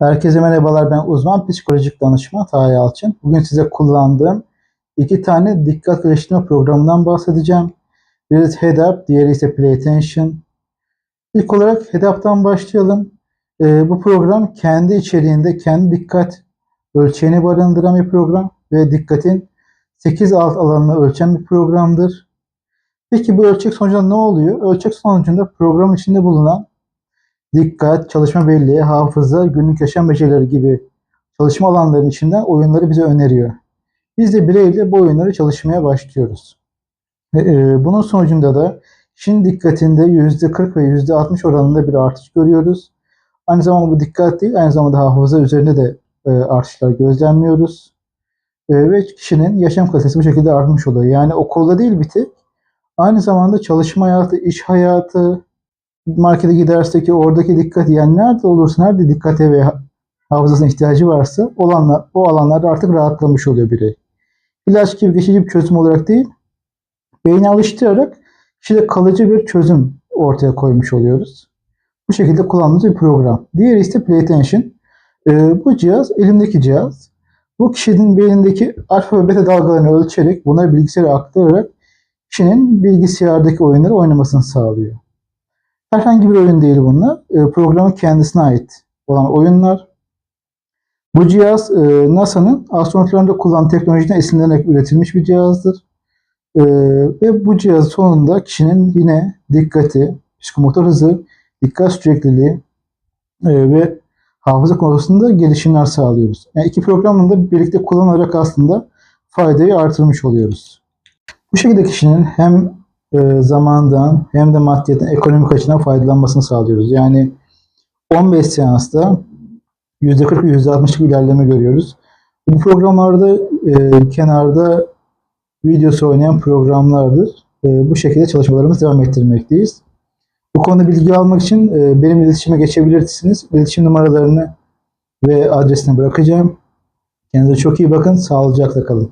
Herkese merhabalar. Ben uzman psikolojik danışman Taha Yalçın. Bugün size kullandığım iki tane dikkat geliştirme programından bahsedeceğim. Birisi Head Up, diğeri ise Play Attention. İlk olarak Head Up'tan başlayalım. Ee, bu program kendi içeriğinde kendi dikkat ölçeğini barındıran bir program ve dikkatin 8 alt alanını ölçen bir programdır. Peki bu ölçek sonucunda ne oluyor? Ölçek sonucunda program içinde bulunan dikkat, çalışma belleği, hafıza, günlük yaşam becerileri gibi çalışma alanlarının içinden oyunları bize öneriyor. Biz de bireyle bu oyunları çalışmaya başlıyoruz. E, bunun sonucunda da kişinin dikkatinde %40 ve %60 oranında bir artış görüyoruz. Aynı zamanda bu dikkat değil, aynı zamanda hafıza üzerinde de e, artışlar gözlemliyoruz. E, ve kişinin yaşam kalitesi bu şekilde artmış oluyor. Yani okulda değil bir tek, aynı zamanda çalışma hayatı, iş hayatı, markete giderse ki oradaki dikkat yani nerede olursa nerede dikkate ve hafızasına ihtiyacı varsa olanlar, o alanlarda artık rahatlamış oluyor birey. İlaç gibi geçici bir çözüm olarak değil, beyni alıştırarak kişide kalıcı bir çözüm ortaya koymuş oluyoruz. Bu şekilde kullandığımız bir program. Diğeri ise Play Attention. Ee, bu cihaz elimdeki cihaz. Bu kişinin beynindeki alfa ve beta dalgalarını ölçerek bunları bilgisayara aktararak kişinin bilgisayardaki oyunları oynamasını sağlıyor. Herhangi bir oyun değil bunlar. E, programın kendisine ait olan oyunlar. Bu cihaz e, NASA'nın astronotlarında kullandığı teknolojiden esinlenerek üretilmiş bir cihazdır. E, ve bu cihaz sonunda kişinin yine dikkati, psikomotor hızı, dikkat sürekliliği e, ve hafıza konusunda gelişimler sağlıyoruz. Yani iki programın da birlikte kullanarak aslında faydayı artırmış oluyoruz. Bu şekilde kişinin hem e, zamandan hem de maddiyetten ekonomik açıdan faydalanmasını sağlıyoruz. Yani 15 seansta %40 ve %60'lık ilerleme görüyoruz. Bu programlarda e, kenarda videosu oynayan programlardır. E, bu şekilde çalışmalarımızı devam ettirmekteyiz. Bu konuda bilgi almak için e, benim iletişime geçebilirsiniz. İletişim numaralarını ve adresini bırakacağım. Kendinize çok iyi bakın. Sağlıcakla kalın.